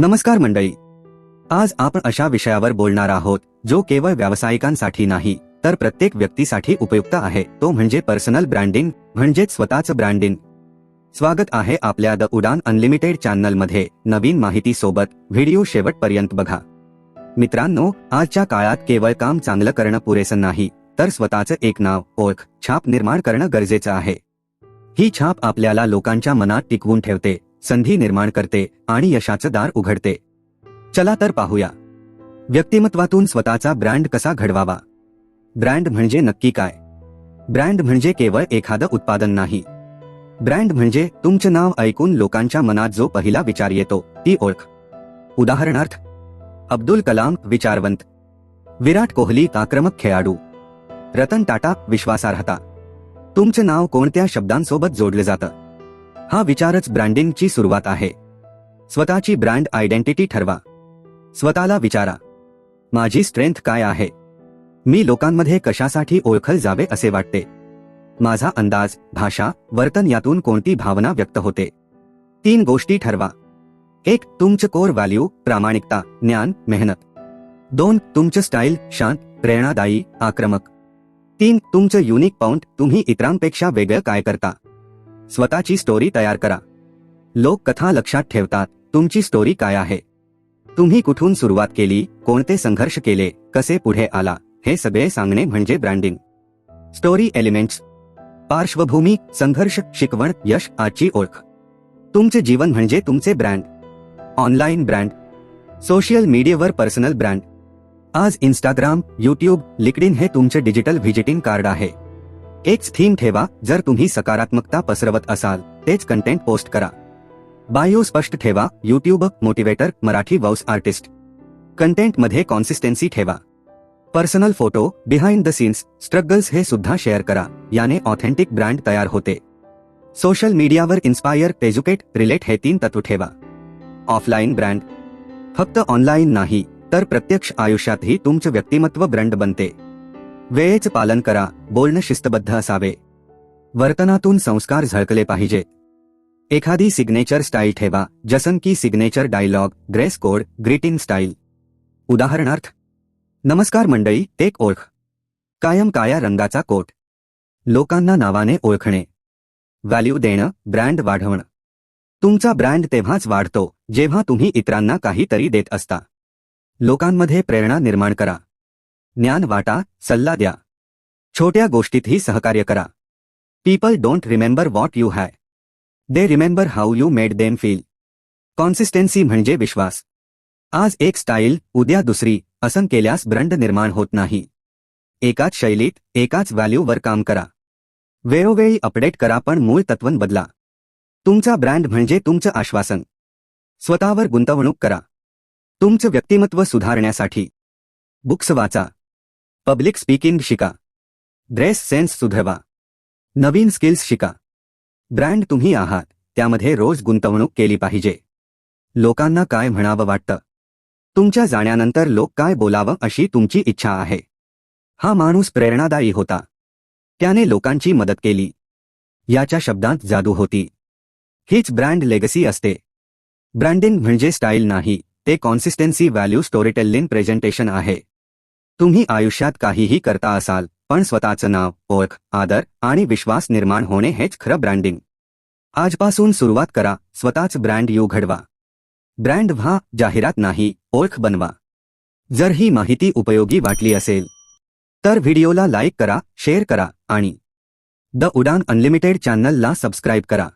नमस्कार मंडळी. आज आपण अशा विषयावर बोलणार आहोत जो केवळ व्यावसायिकांसाठी नाही तर प्रत्येक व्यक्तीसाठी उपयुक्त आहे. तो म्हणजे पर्सनल ब्रँडिंग म्हणजेच स्वतःचं ब्रँडिंग. स्वागत आहे आपल्या द उडान अनलिमिटेड चॅनलमध्ये नवीन माहिती सोबत व्हिडिओ शेवटपर्यंत बघा. मित्रांनो आजच्या काळात केवळ काम चांगलं करणं पुरेसं नाही तर स्वतःचं एक नाव ओळख छाप निर्माण करणं गरजेचं आहे. ही छाप आपल्याला लोकांच्या मनात टिकवून ठेवते. संधी निर्माण करते आणि यशाचं दार उघडते. चला तर पाहूया. व्यक्तिमत्वातून स्वतःचा ब्रँड कसा घडवावा? ब्रँड म्हणजे नक्की काय? ब्रँड म्हणजे केवळ एखादं उत्पादन नाही. ब्रँड म्हणजे तुमचं नाव ऐकून लोकांच्या मनात जो पहिला विचार येतो ती ओळख. उदाहरणार्थ अब्दुल कलाम विचारवंत विराट कोहली आक्रमक खेळाडू रतन टाटा विश्वासार्हता. तुमचं नाव कोणत्या शब्दांसोबत जोडलं जातं? हा विचारच ब्रँडिंगची सुरुवात आहे. स्वतःची ब्रँड आयडेंटिटी ठरवा. स्वतःला विचारा. माझी स्ट्रेंथ काय आहे? मी लोकांमध्ये कशासाठी ओळखल जावे असे वाटते? माझा अंदाज भाषा वर्तन यातून कोणती भावना व्यक्त होते? तीन गोष्टी ठरवा. एक तुमचं कोर व्हॅल्यू प्रामाणिकता ज्ञान मेहनत. दोन तुमचं स्टाईल शांत प्रेरणादायी आक्रमक. तीन तुमचं युनिक पॉइंट तुम्ही इतरांपेक्षा वेगळं काय करता? स्वतःची स्टोरी तयार करा. लोक कथा लक्षात ठेवतात, तुमची स्टोरी काय आहे? तुम्ही कुठून सुरुवात केली, कोणते संघर्ष केले, कसे पुढे आला, हे सगळे सांगणे म्हणजे ब्रँडिंग स्टोरी एलिमेंट्स पार्श्वभूमी, संघर्ष, शिकवण, यश, आजची ओळख. तुमचे जीवन म्हणजे तुमचे ब्रँड ऑनलाईन ब्रँड सोशल मीडियावर पर्सनल ब्रँड आज इंस्टाग्राम यूट्यूब लिंक्डइन हे तुमचे डिजिटल व्हिजिटिंग कार्ड आहे. एकच थीम ठेवा जर तुम्ही सकारात्मकता पसरवत असाल तेच कंटेंट पोस्ट करा. बायो स्पष्ट ठेवा YouTube motivator Marathi voice artist कंटेंटमध्ये consistency ठेवा. Personal photo behind the scenes struggles हे सुद्धा शेअर करा याने ऑथेंटिक ब्रँड तयार होते. सोशल मीडियावर इन्स्पायर एज्युकेट रिलेट हे तीन तत्व ठेवा. ऑफलाईन ब्रँड फक्त ऑनलाईन नाही तर प्रत्यक्ष आयुष्यातही तुमचं व्यक्तिमत्व ब्रँड बनते. वेळेचं पालन करा बोलणं शिस्तबद्ध असावे. वर्तनातून संस्कार झळकले पाहिजे. एखादी सिग्नेचर स्टाईल ठेवा जसन की signature dialogue dress code greeting style उदाहरणार्थ नमस्कार मंडळी एक ओळख. कायम काया रंगाचा कोट. लोकांना नावाने ओळखणे. व्हॅल्यू देणं ब्रँड वाढवणं. तुमचा ब्रँड तेव्हाच वाढतो जेव्हा तुम्ही इतरांना काहीतरी देत असता. लोकांमध्ये प्रेरणा निर्माण करा. ज्ञान वाटा सल्ला द्या. छोट्या गोष्टीतही सहकार्य करा. People don't remember what you have they remember how you made them feel consistency म्हणजे विश्वास. आज एक स्टाईल उद्या दुसरी असं केल्यास ब्रँड निर्माण होत नाही. एकाच शैलीत एकाच व्हॅल्यूवर काम करा. वेळोवेळी अपडेट करा पण मूळ तत्वन बदला. तुमचा ब्रँड म्हणजे तुमचं आश्वासन. स्वतःवर गुंतवणूक करा. तुमचं व्यक्तिमत्व सुधारण्यासाठी. बुक्स वाचा. पब्लिक स्पीकिंग शिका. ड्रेस सेन्स सुधरवा. नवीन स्किल्स शिका. ब्रँड तुम्ही आहात त्यामध्ये रोज गुंतवणूक केली पाहिजे. लोकांना काय म्हणावं वाटतं? तुमच्या जाण्यानंतर लोक काय बोलावं अशी तुमची इच्छा आहे? हा माणूस प्रेरणादायी होता. त्याने लोकांची मदत केली. याच्या शब्दांत जादू होती. हीच ब्रँड लेगसी असते. ब्रँडिंग म्हणजे स्टाईल नाही ते कॉन्सिस्टन्सी व्हॅल्यू स्टोरीटेलिंग प्रेझेंटेशन आहे. तुम्ही आयुष्यात काहीही करता असाल पण स्वतःचं नाव ओळख आदर आणि विश्वास निर्माण होणे हेच खरं ब्रँडिंग. आजपासून सुरुवात करा स्वतःच ब्रँड यू घडवा. ब्रँड व्हा जाहिरात नाही ओळख बनवा. जर ही माहिती उपयोगी वाटली असेल तर व्हिडिओला लाईक करा शेअर करा आणि द उडान अनलिमिटेड चॅनलला सबस्क्राईब करा.